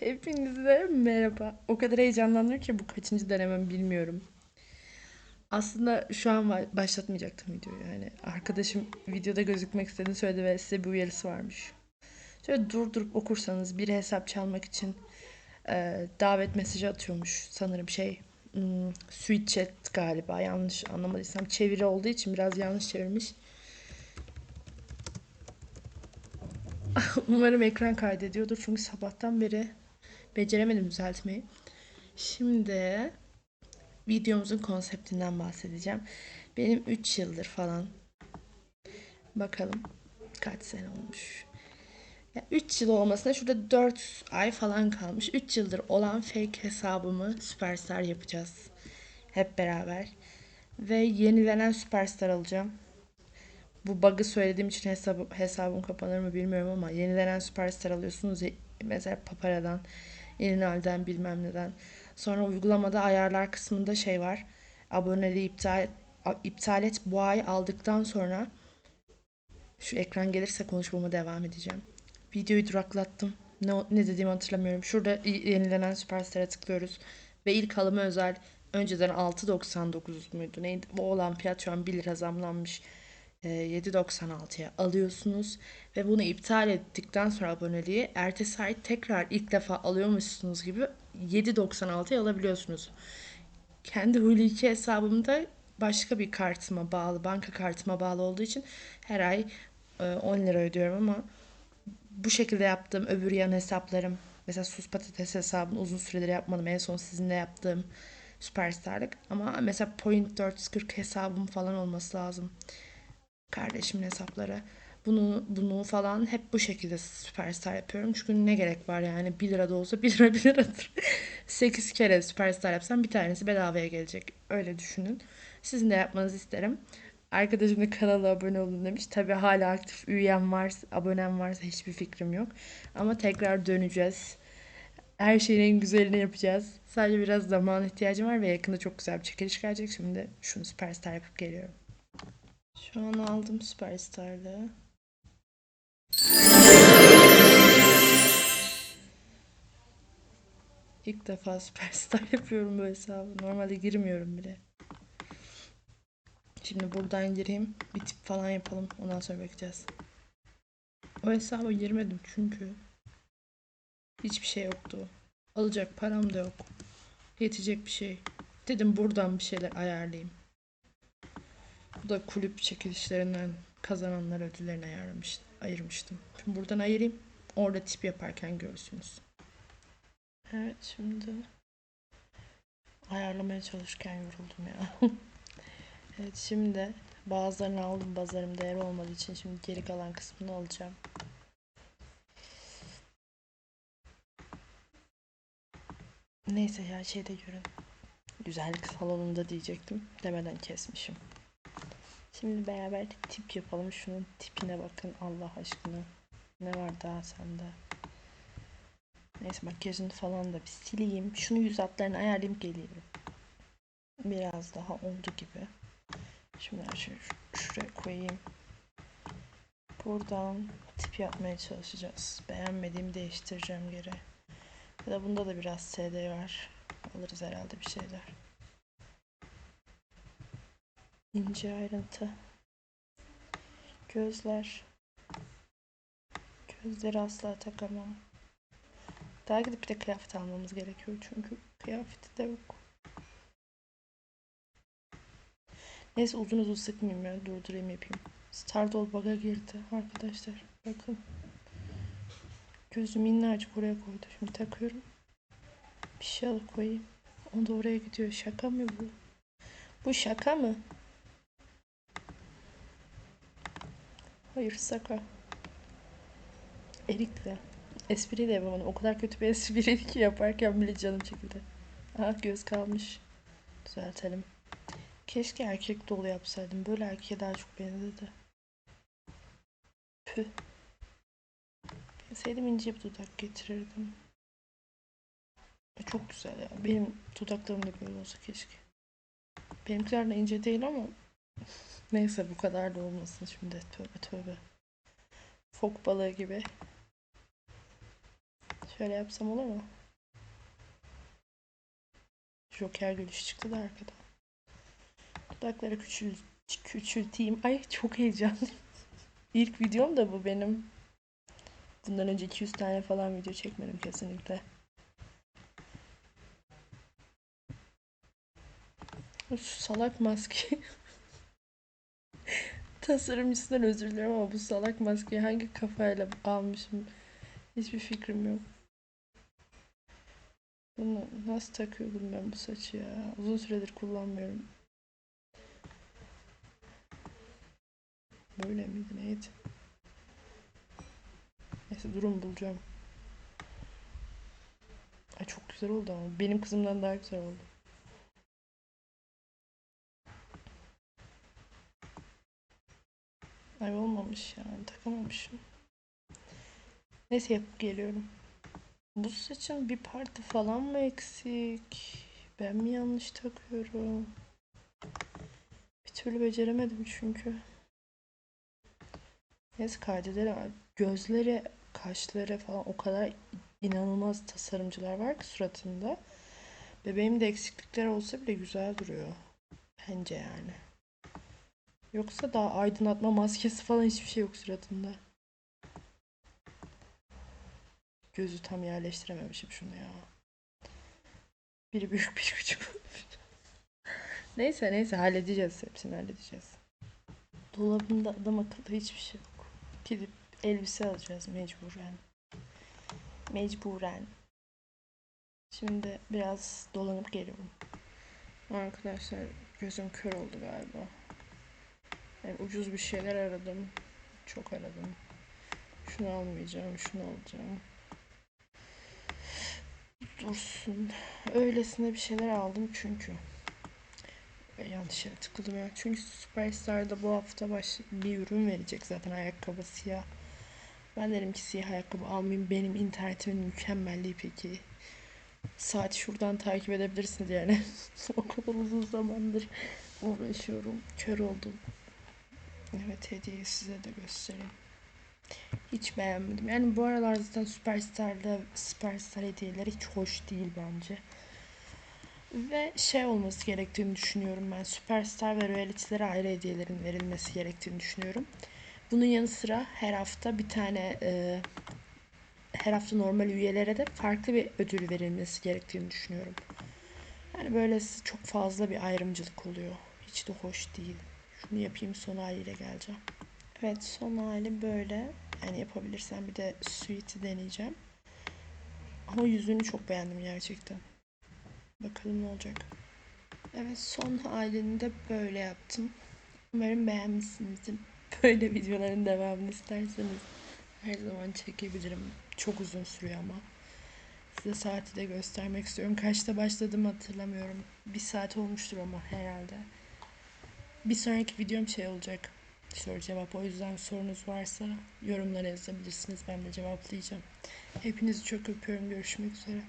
Hepinize merhaba. O kadar heyecanlandım ki bu kaçıncı denemem bilmiyorum. Aslında şu an başlatmayacaktım videoyu. Yani arkadaşım videoda gözükmek istediğini söyledi ve size bir uyarısı varmış. Şöyle durdurup okursanız bir hesap çalmak için e, davet mesajı atıyormuş sanırım şey. Hmm, Sweet chat galiba yanlış anlamadıysam çeviri olduğu için biraz yanlış çevirmiş. Umarım ekran kaydediyordur çünkü sabahtan beri beceremedim düzeltmeyi. Şimdi videomuzun konseptinden bahsedeceğim. Benim 3 yıldır falan bakalım kaç sene olmuş. 3 yıl olmasına şurada 4 ay falan kalmış. 3 yıldır olan fake hesabımı Superstar yapacağız. Hep beraber. Ve yenilenen Superstar alacağım. Bu bug'ı söylediğim için hesabı, hesabım kapanır mı bilmiyorum ama yenilenen Superstar alıyorsunuz. Mesela Papara'dan, İrinal'den bilmem neden. Sonra uygulamada ayarlar kısmında şey var. Aboneliği iptal, iptal et. Bu ay aldıktan sonra şu ekran gelirse konuşmama devam edeceğim. Videoyu duraklattım. Ne, ne dediğimi hatırlamıyorum. Şurada yenilenen Superstar'a tıklıyoruz. Ve ilk alıma özel önceden 6.99 muydu neydi? O olan fiyat şu an 1 lira zamlanmış. Ee, 7.96'ya alıyorsunuz. Ve bunu iptal ettikten sonra aboneliği ertesi ay tekrar ilk defa alıyormuşsunuz gibi 7.96'ya alabiliyorsunuz. Kendi Hulu2 hesabımda başka bir kartıma bağlı, banka kartıma bağlı olduğu için her ay e, 10 lira ödüyorum ama bu şekilde yaptığım öbür yan hesaplarım mesela sus patates hesabını uzun süredir yapmadım. En son sizinle yaptığım Süperstar'lık. Ama mesela Point 440 hesabım falan olması lazım. Kardeşimin hesapları. Bunu bunu falan hep bu şekilde Süperstar yapıyorum. Çünkü ne gerek var yani 1 lira da olsa 1 lira 1 liradır. 8 kere Süperstar yapsam bir tanesi bedavaya gelecek. Öyle düşünün. Sizin de yapmanızı isterim. Arkadaşım da kanala abone olun demiş. Tabii hala aktif üyem varsa, abonem varsa hiçbir fikrim yok. Ama tekrar döneceğiz. Her şeyin en güzelini yapacağız. Sadece biraz zaman ihtiyacım var ve yakında çok güzel bir çekiliş gelecek. Şimdi şunu Süperstar yapıp geliyorum. Şu an aldım Süperstar'da. İlk defa Süperstar yapıyorum bu hesabı. Normalde girmiyorum bile. Şimdi buradan gireyim. Bir tip falan yapalım. Ondan sonra bakacağız. O hesaba girmedim çünkü hiçbir şey yoktu. Alacak param da yok. Yetecek bir şey. Dedim buradan bir şeyler ayarlayayım. Bu da kulüp çekilişlerinden kazananlar ödüllerini ayarlamış, ayırmıştım. Şimdi buradan ayırayım. Orada tip yaparken görürsünüz. Evet şimdi ayarlamaya çalışırken yoruldum ya. evet şimdi bazılarını aldım bazılarım değer olmadığı için şimdi geri kalan kısmını alacağım. Neyse ya şeyde görün. Güzellik salonunda diyecektim. Demeden kesmişim. Şimdi beraber tip yapalım. Şunun tipine bakın Allah aşkına. Ne var daha sende? Neyse makyajını falan da bir sileyim. Şunu yüz hatlarını ayarlayayım geliyorum. Biraz daha oldu gibi. Şimdi her şeyi şu- şuraya koyayım. Buradan tip yapmaya çalışacağız. Beğenmediğimi değiştireceğim geri. Ya da bunda da biraz SD var. Alırız herhalde bir şeyler. İnce ayrıntı. Gözler. Gözleri asla takamam. Daha gidip bir de kıyafet almamız gerekiyor çünkü kıyafeti de yok. Neyse uzun uzun sıkmayayım ya durdurayım yapayım. Stardoll bug'a girdi arkadaşlar. Bakın. Gözü minnacık buraya koydu. Şimdi takıyorum. Bir şey alıp koyayım. O da oraya gidiyor. Şaka mı bu? Bu şaka mı? Hayır şaka. Erikli. Espri de yapamadım. O kadar kötü bir espriydi ki yaparken bile canım çekildi. Aha göz kalmış. Düzeltelim. Keşke erkek dolu yapsaydım. Böyle erkeğe daha çok benzedi. Püh. Bilseydim ince bir dudak getirirdim. Çok güzel ya. Benim dudaklarım da böyle olsa keşke. Benimkiler de ince değil ama neyse bu kadar da olmasın şimdi. Tövbe tövbe. Fok balığı gibi. Şöyle yapsam olur mu? Joker gülüşü çıktı da arkadan. Dudakları küçül, küçülteyim. Ay çok heyecanlıyım. İlk videom da bu benim. Bundan önce 200 tane falan video çekmedim kesinlikle. Şu salak maske. Tasarımcısından özür dilerim ama bu salak maskeyi hangi kafayla almışım hiçbir fikrim yok. Bunu nasıl takıyordum ben bu saçı ya? Uzun süredir kullanmıyorum. Böyle miydi neydi? Neyse durum bulacağım. Ay çok güzel oldu ama benim kızımdan daha güzel oldu. Ay olmamış yani takamamışım. Neyse yapıp geliyorum. Bu saçın bir parti falan mı eksik? Ben mi yanlış takıyorum? Bir türlü beceremedim çünkü. Neyse kaydedelim. Gözleri, kaşları falan o kadar inanılmaz tasarımcılar var ki suratında. Bebeğim de eksiklikler olsa bile güzel duruyor. Bence yani. Yoksa daha aydınlatma maskesi falan hiçbir şey yok suratında. Gözü tam yerleştirememişim şunu ya. Biri büyük bir küçük. neyse neyse halledeceğiz hepsini halledeceğiz. Dolabında adam akıllı hiçbir şey yok. Gidip elbise alacağız mecburen. Mecburen. Şimdi biraz dolanıp geliyorum. Arkadaşlar gözüm kör oldu galiba. Yani ucuz bir şeyler aradım. Çok aradım. Şunu almayacağım, şunu alacağım. Dursun. Öylesine bir şeyler aldım çünkü. Yanlış yere tıkladım ya. Çünkü Superstar'da bu hafta baş bir ürün verecek zaten ayakkabı siyah. Ben dedim ki siyah ayakkabı almayayım. Benim internetimin mükemmelliği peki. Saat şuradan takip edebilirsiniz yani. o kadar uzun zamandır uğraşıyorum. Kör oldum. Evet hediyeyi size de göstereyim. Hiç beğenmedim. Yani bu aralar zaten Superstar'da Superstar hediyeleri hiç hoş değil bence. Ve şey olması gerektiğini düşünüyorum ben. Superstar ve realitylere ayrı hediyelerin verilmesi gerektiğini düşünüyorum. Bunun yanı sıra her hafta bir tane e, her hafta normal üyelere de farklı bir ödül verilmesi gerektiğini düşünüyorum. Yani böylesi çok fazla bir ayrımcılık oluyor. Hiç de hoş değil. Şunu yapayım son haliyle geleceğim. Evet son hali böyle. Yani yapabilirsem bir de suite'i deneyeceğim. Ama yüzünü çok beğendim gerçekten. Bakalım ne olacak. Evet son halini de böyle yaptım. Umarım beğenmişsinizdir. Böyle videoların devamını isterseniz her zaman çekebilirim. Çok uzun sürüyor ama. Size saati de göstermek istiyorum. Kaçta başladım hatırlamıyorum. Bir saat olmuştur ama herhalde. Bir sonraki videom şey olacak. Soru cevap. O yüzden sorunuz varsa yorumlara yazabilirsiniz. Ben de cevaplayacağım. Hepinizi çok öpüyorum. Görüşmek üzere.